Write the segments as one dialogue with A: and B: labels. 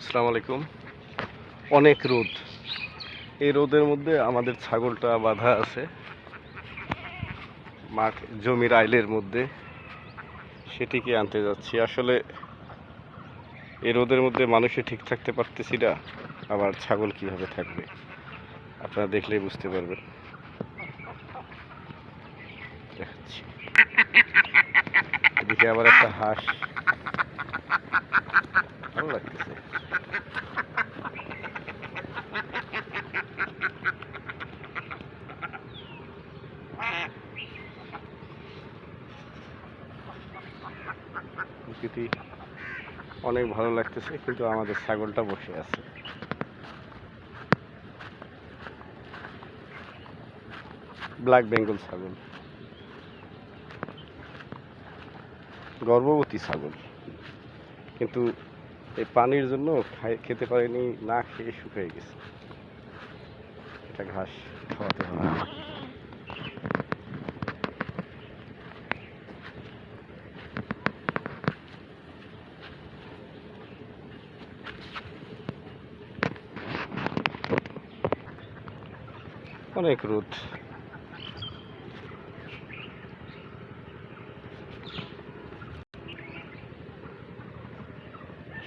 A: আসসালামু আলাইকুম অনেক রোদ। এই রোদের মধ্যে আমাদের ছাগলটা বাঁধা আছে। মাঠ, জমির আইলের মধ্যে। সেটিকে আনতে যাচ্ছি। আসলে এই রোদের মধ্যে মানুষে ঠিক থাকতে পারতেছি না। আবার ছাগল কীভাবে থাকবে? আপনারা দেখলেই বুঝতে পারবেন। দেখাচ্ছি। এদিকে আবার একটা হাঁস ভালো লাগতেছে প্রকৃতি অনেক ভালো লাগতেছে, কিন্তু আমাদের ছাগলটা বসে আছে। ব্ল্যাক বেঙ্গল ছাগল। গর্ভবতী ছাগল। কিন্তু এই পানির জন্য খেতে পারেনি, না খেয়ে শুকিয়ে গেছে। এটা ঘাস খাওয়াতে হবে অনেক রোদ।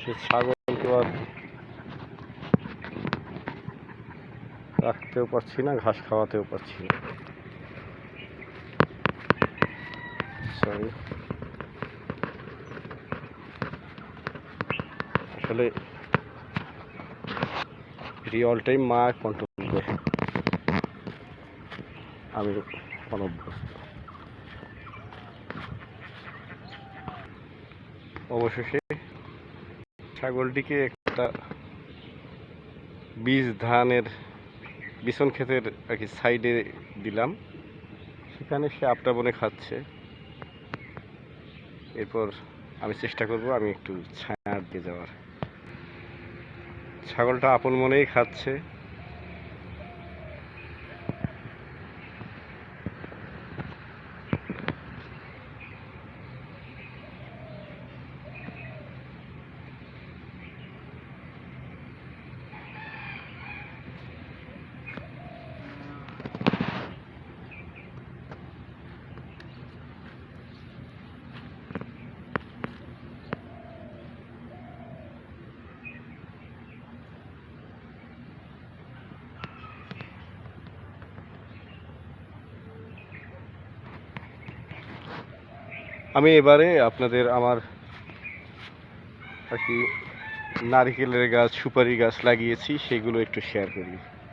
A: সে ছাগলকে আর রাখতেও পারছি না, ঘাস খাওয়াতেও পারছি না। সরি আসলে রিয়েল টাইম মা কন্ট্রোল করে। আমি অনভ্যস্ত অবশেষে ছাগলটিকে একটা বীজ ধানের বিছন ক্ষেতের আর কি সাইডে দিলাম। সেখানে সে আপটা বনে খাচ্ছে। এরপর আমি চেষ্টা করব আমি একটু ছায়া দিয়ে যাওয়ার। ছাগলটা আপন মনেই খাচ্ছে। আমি এবারে আপনাদের আমার আর কি নারকেলের গাছ, সুপারি গাছ লাগিয়েছি, সেগুলো একটু শেয়ার করি।